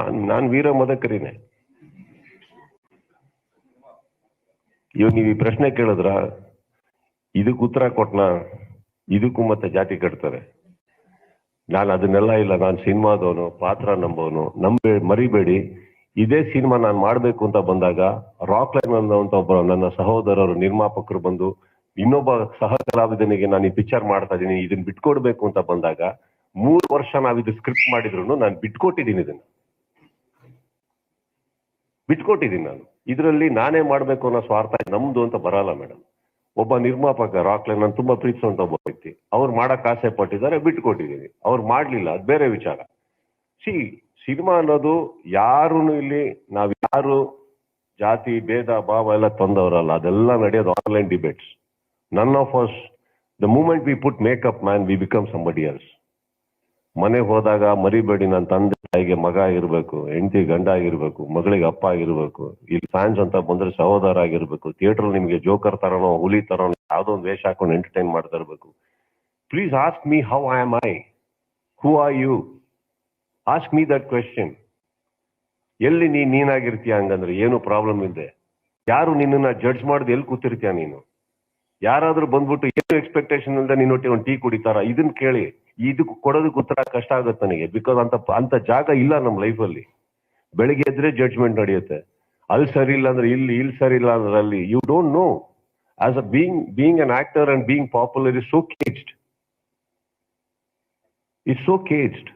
ನಾನ್ ನಾನ್ ವೀರ ಮದಕರಿನೇ. ಇವಾಗ ನೀವು ಈ ಪ್ರಶ್ನೆ ಕೇಳಿದ್ರ, ಇದಕ್ಕೆ ಉತ್ತರ ಕೊಟ್ನ? ಇದಕ್ಕೂ ಮತ್ತೆ ಜಾತಿ ಕಟ್ತಾರೆ. ನಾನು ಅದನ್ನೆಲ್ಲ ಇಲ್ಲ, ನಾನು ಸಿನಿಮಾದವನು, ಪಾತ್ರ ನಂಬೋನು ನಂಬೇ, ಮರಿಬೇಡಿ. ಇದೇ ಸಿನಿಮಾ ನಾನು ಮಾಡಬೇಕು ಅಂತ ಬಂದಾಗ, ರಾಕ್ ಲೈನ್ ಅಂತ ಒಬ್ಬ ನನ್ನ ಸಹೋದರರು, ನಿರ್ಮಾಪಕರು ಬಂದು, ಇನ್ನೊಬ್ಬ ಸಹ ಕಲಾವಿದನಿಗೆ ನಾನು ಈ ಪಿಕ್ಚರ್ ಮಾಡ್ತಾ ಇದ್ದೀನಿ ಇದನ್ನ ಬಿಟ್ಕೊಡ್ಬೇಕು ಅಂತ ಬಂದಾಗ, ಮೂರು ವರ್ಷ ನಾವು ಇದು ಸ್ಕ್ರಿಪ್ಟ್ ಮಾಡಿದ್ರು ನಾನು ಬಿಟ್ಕೊಟ್ಟಿದ್ದೀನಿ ಇದನ್ನ. ಬಿಟ್ಕೊಟ್ಟಿದ್ದೀನಿ ನಾನು. ಇದರಲ್ಲಿ ನಾನೇ ಮಾಡಬೇಕು ಅನ್ನೋ ಸ್ವಾರ್ಥ ನಮ್ದು ಅಂತ ಬರಲ್ಲ ಮೇಡಮ್. ಒಬ್ಬ ನಿರ್ಮಾಪಕ ರಾಕ್ಲೆ ನಾನು ತುಂಬಾ ಪ್ರೀತಿಸುವಂತ ಒಬ್ಬ ವ್ಯಕ್ತಿ. ಅವ್ರು ಮಾಡಕ್ ಆಸೆ ಪಟ್ಟಿದ್ದಾರೆ, ಬಿಟ್ಕೊಟ್ಟಿದ್ದೀನಿ. ಅವ್ರು ಮಾಡ್ಲಿಲ್ಲ, ಅದು ಬೇರೆ ವಿಚಾರ. ಸಿ ಸಿನಿಮಾ ಅನ್ನೋದು ಯಾರು ಇಲ್ಲಿ, ನಾವ್ ಯಾರು, ಜಾತಿ, ಭೇದ, ಭಾವ ಎಲ್ಲ ತಂದವರಲ್ಲ. ಅದೆಲ್ಲ ನಡೆಯೋದು online debates none of us the moment we put makeup man we become somebody else ಮನೆಗೆ ಹೋದಾಗ ಮರಿಬೇಡಿ ನನ್ನ ತಂದೆ ತಾಯಿಗೆ ಮಗ ಆಗಿರ್ಬೇಕು, ಹೆಂಡತಿ ಗಂಡ ಆಗಿರ್ಬೇಕು, ಮಗಳಿಗೆ ಅಪ್ಪ ಆಗಿರ್ಬೇಕು, ಇಲ್ಲಿ ಫ್ಯಾನ್ಸ್ ಅಂತ ಬಂದ್ರೆ ಸಹೋದರ ಆಗಿರ್ಬೇಕು, ಥಿಯೇಟರ್ ನಿಮ್ಗೆ ಜೋಕರ್ ತರನೋ, ಹುಲಿ ತರನೋ, ಯಾವ್ದೋ ಒಂದು ವೇಷ ಹಾಕೊಂಡು ಎಂಟರ್ಟೈನ್ ಮಾಡ್ತಾ ಇರ್ಬೇಕು. Please ask me how I am I who are you ask me that question ಎಲ್ಲಿ ನೀ ನೀನಾಗಿರ್ತೀಯ ಹಂಗಂದ್ರೆ ಏನು ಪ್ರಾಬ್ಲಮ್ ಇದೆ ಯಾರು ನಿನ್ನನ್ನ ಜಡ್ಜ್ ಮಾಡ್ದೆ ಎಲ್ಲಿ ಕೂತಿರ್ತೀಯ ನೀನು? ಯಾರಾದ್ರೂ ಬಂದ್ಬಿಟ್ಟು ಏನು ಎಕ್ಸ್ಪೆಕ್ಟೇಷನ್ ಇಲ್ಲದೆ ನಿನ್ನೊಟ್ಟಿಗೆ ಒಂದು ಟೀ ಕುಡಿತಾರ? ಇದನ್ನ ಕೇಳಿ. ಇದಕ್ಕೆ ಕೊಡೋದಕ್ಕೆ ಉತ್ತರ ಕಷ್ಟ ಆಗುತ್ತೆ ನನಗೆ. ಬಿಕಾಸ್ ಅಂತ ಅಂತ ಜಾಗ ಇಲ್ಲ ನಮ್ಮ ಲೈಫಲ್ಲಿ ಬೆಳಿಗ್ಗೆ ಎದ್ರೆ ಜಡ್ಜ್ಮೆಂಟ್ ನಡೆಯುತ್ತೆ. ಅಲ್ಲಿ ಸರಿ ಇಲ್ಲ ಅಂದ್ರೆ ಇಲ್ಲಿ ಇಲ್ಲಿ ಸರಿ ಇಲ್ಲ ಅಂದ್ರೆ ಅಲ್ಲಿ. You don't know as a being being an actor and being popular is so caged it's so caged